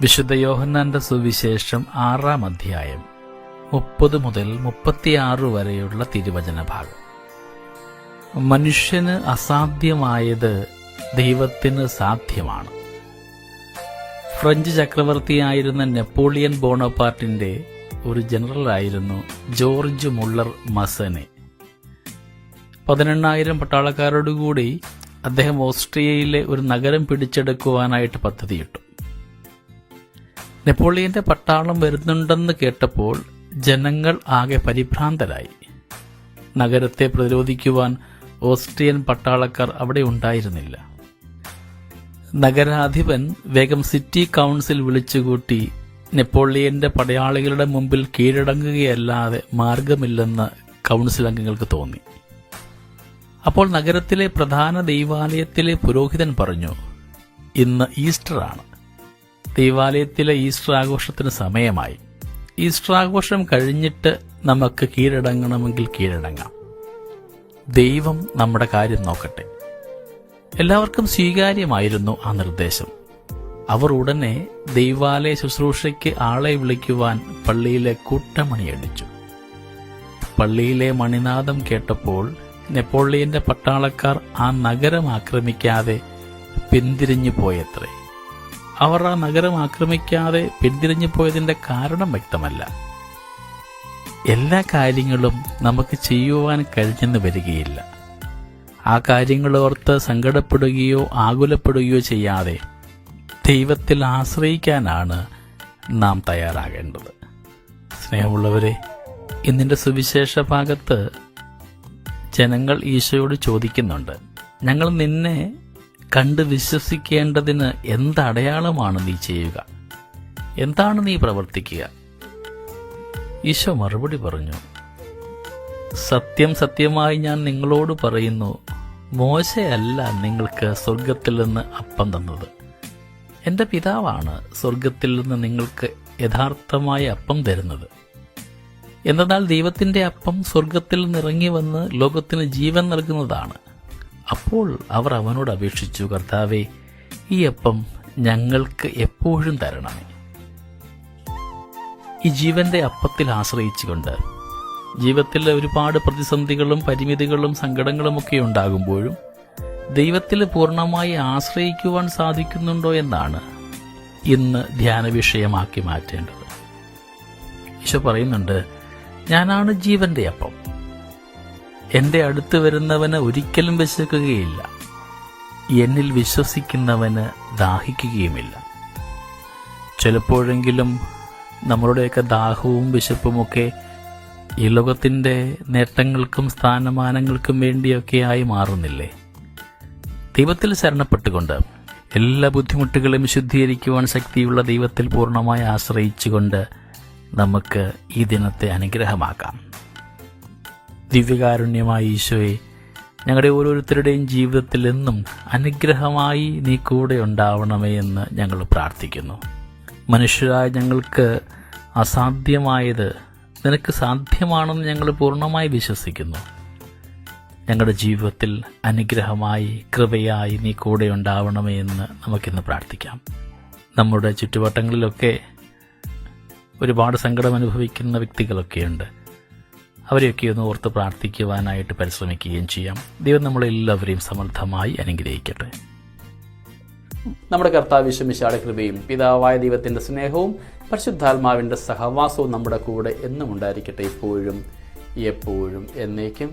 വിശുദ്ധ യോഹന്നാന്റെ സുവിശേഷം ആറാം അധ്യായം മുപ്പത് മുതൽ മുപ്പത്തിയാറ് വരെയുള്ള തിരുവചന ഭാഗം മനുഷ്യന് അസാധ്യമായത് ദൈവത്തിന് സാധ്യമാണ്. ഫ്രഞ്ച് ചക്രവർത്തിയായിരുന്ന നെപ്പോളിയൻ ബോണപ്പാർട്ടിന്റെ ഒരു ജനറലായിരുന്നു ജോർജ് മുള്ളർ മസനെ. പതിനെണ്ണായിരം പട്ടാളക്കാരോടുകൂടി അദ്ദേഹം ഓസ്ട്രിയയിലെ ഒരു നഗരം പിടിച്ചെടുക്കുവാനായിട്ട് പദ്ധതിയിട്ടു. നെപ്പോളിയന്റെ പട്ടാളം വരുന്നുണ്ടെന്ന് കേട്ടപ്പോൾ ജനങ്ങൾ ആകെ പരിഭ്രാന്തരായി. നഗരത്തെ പ്രതിരോധിക്കുവാൻ ഓസ്ട്രിയൻ പട്ടാളക്കാർ അവിടെ ഉണ്ടായിരുന്നില്ല. നഗരാധിപൻ വേഗം സിറ്റി കൗൺസിൽ വിളിച്ചുകൂട്ടി നെപ്പോളിയന്റെ പടയാളികളുടെ മുമ്പിൽ കീഴടങ്ങുകയല്ലാതെ മാർഗമില്ലെന്ന് കൗൺസിൽ അംഗങ്ങൾക്ക് തോന്നി. അപ്പോൾ നഗരത്തിലെ പ്രധാന ദൈവാലയത്തിലെ പുരോഹിതൻ പറഞ്ഞു ഇന്ന് ഈസ്റ്റർ ആണ് ദൈവാലയത്തിലെ ഈസ്റ്റർ ആഘോഷത്തിന് സമയമായി. ഈസ്റ്റർ ആഘോഷം കഴിഞ്ഞിട്ട് നമുക്ക് കീഴടങ്ങണമെങ്കിൽ കീഴടങ്ങാം. ദൈവം നമ്മുടെ കാര്യം നോക്കട്ടെ. എല്ലാവർക്കും സ്വീകാര്യമായിരുന്നു ആ നിർദ്ദേശം. അവർ ഉടനെ ദൈവാലയ ശുശ്രൂഷയ്ക്ക് ആളെ വിളിക്കുവാൻ പള്ളിയിലെ കൂട്ടമണിയടിച്ചു പള്ളിയിലെ മണിനാദം കേട്ടപ്പോൾ നെപ്പോളിയന്റെ പട്ടാളക്കാർ ആ നഗരം ആക്രമിക്കാതെ പിന്തിരിഞ്ഞു പോയത്രേ. അവർ ആ നഗരം ആക്രമിക്കാതെ പിന്തിരിഞ്ഞു പോയതിന്റെ കാരണം വ്യക്തമല്ല. എല്ലാ കാര്യങ്ങളും നമുക്ക് ചെയ്യുവാൻ കഴിഞ്ഞെന്ന് വരികയില്ല. ആ കാര്യങ്ങൾ ഓർത്ത് സങ്കടപ്പെടുകയോ ആകുലപ്പെടുകയോ ചെയ്യാതെ ദൈവത്തിൽ ആശ്രയിക്കാനാണ് നാം തയ്യാറാകേണ്ടത്. സ്നേഹമുള്ളവരെ ഇന്നിന്റെ സുവിശേഷ ഭാഗത്ത് ജനങ്ങൾ ഈശോയോട് ചോദിക്കുന്നുണ്ട്. ഞങ്ങൾ നിന്നെ കണ്ട് വിശ്വസിക്കേണ്ടതിന് എന്തടയാളമാണ് നീ ചെയ്യുക? എന്താണ് നീ പ്രവർത്തിക്കുക? ഈശോ മറുപടി പറഞ്ഞു സത്യം സത്യമായി ഞാൻ നിങ്ങളോട് പറയുന്നു മോശയല്ല നിങ്ങൾക്ക് സ്വർഗത്തിൽ നിന്ന് അപ്പം തന്നത്. എന്റെ പിതാവാണ് സ്വർഗത്തിൽ നിന്ന് നിങ്ങൾക്ക് യഥാർത്ഥമായ അപ്പം തരുന്നത്. എന്നാൽ ദൈവത്തിന്റെ അപ്പം സ്വർഗത്തിൽ നിന്നിറങ്ങി വന്ന് ലോകത്തിന് ജീവൻ നൽകുന്നതാണ്. അപ്പോൾ അവർ അവനോട് അപേക്ഷിച്ചു കർത്താവെ ഈ അപ്പം ഞങ്ങൾക്ക് എപ്പോഴും തരണമേ. ഈ ജീവന്റെ അപ്പത്തിൽ ആശ്രയിച്ചുകൊണ്ട് ജീവിതത്തിൽ ഒരുപാട് പ്രതിസന്ധികളും പരിമിതികളും സങ്കടങ്ങളും ഒക്കെ ഉണ്ടാകുമ്പോഴും ദൈവത്തിൽ പൂർണമായി ആശ്രയിക്കുവാൻ സാധിക്കുന്നുണ്ടോ എന്നാണ് ഇന്ന് ധ്യാന വിഷയമാക്കി മാറ്റേണ്ടത്. ഈശോ പറയുന്നുണ്ട് ഞാനാണ് ജീവന്റെ അപ്പം. എന്റെ അടുത്ത് വരുന്നവന് ഒരിക്കലും വിശക്കുകയില്ല. എന്നിൽ വിശ്വസിക്കുന്നവന് ദാഹിക്കുകയുമില്ല. ചിലപ്പോഴെങ്കിലും നമ്മളുടെയൊക്കെ ദാഹവും വിശപ്പുമൊക്കെ ഈ ലോകത്തിന്റെ നേട്ടങ്ങൾക്കും സ്ഥാനമാനങ്ങൾക്കും വേണ്ടിയൊക്കെയായി മാറുന്നില്ലേ? ദൈവത്തിൽ ശരണപ്പെട്ടുകൊണ്ട് എല്ലാ ബുദ്ധിമുട്ടുകളും ശുദ്ധീകരിക്കുവാൻ ശക്തിയുള്ള ദൈവത്തിൽ പൂർണമായി ആശ്രയിച്ചുകൊണ്ട് നമുക്ക് ഈ ദിനത്തെ അനുഗ്രഹമാക്കാം. ദിവ്യകാരുണ്യമായ ഈശോയെ ഞങ്ങളുടെ ഓരോരുത്തരുടെയും ജീവിതത്തിൽ എന്നും അനുഗ്രഹമായി നീ കൂടെ ഉണ്ടാവണമേ എന്ന് ഞങ്ങൾ പ്രാർത്ഥിക്കുന്നു. മനുഷ്യരായ ഞങ്ങൾക്ക് അസാധ്യമായത് നിനക്ക് സാധ്യമാണെന്ന് ഞങ്ങൾ പൂർണമായി വിശ്വസിക്കുന്നു. ഞങ്ങളുടെ ജീവിതത്തിൽ അനുഗ്രഹമായി കൃപയായി നീ കൂടെ ഉണ്ടാവണമേ എന്ന് നമുക്കിന്ന് പ്രാർത്ഥിക്കാം. നമ്മുടെ ചുറ്റുവട്ടങ്ങളിലൊക്കെ ഒരുപാട് സങ്കടം അനുഭവിക്കുന്ന വ്യക്തികളൊക്കെയുണ്ട്. അവരെയൊക്കെ ഒന്ന് ഓർത്ത് പ്രാർത്ഥിക്കുവാനായിട്ട് പരിശ്രമിക്കുകയും ചെയ്യാം ദൈവം നമ്മളെല്ലാവരെയും സമർത്ഥമായി അനുഗ്രഹിക്കട്ടെ നമ്മുടെ കർത്താവ് വിശ്വമിശാടെ കൃപയും പിതാവായ ദൈവത്തിന്റെ സ്നേഹവും പരിശുദ്ധാത്മാവിന്റെ സഹവാസവും നമ്മുടെ കൂടെ എന്നും ഉണ്ടായിരിക്കട്ടെ ഇപ്പോഴും എപ്പോഴും എന്നേക്കും.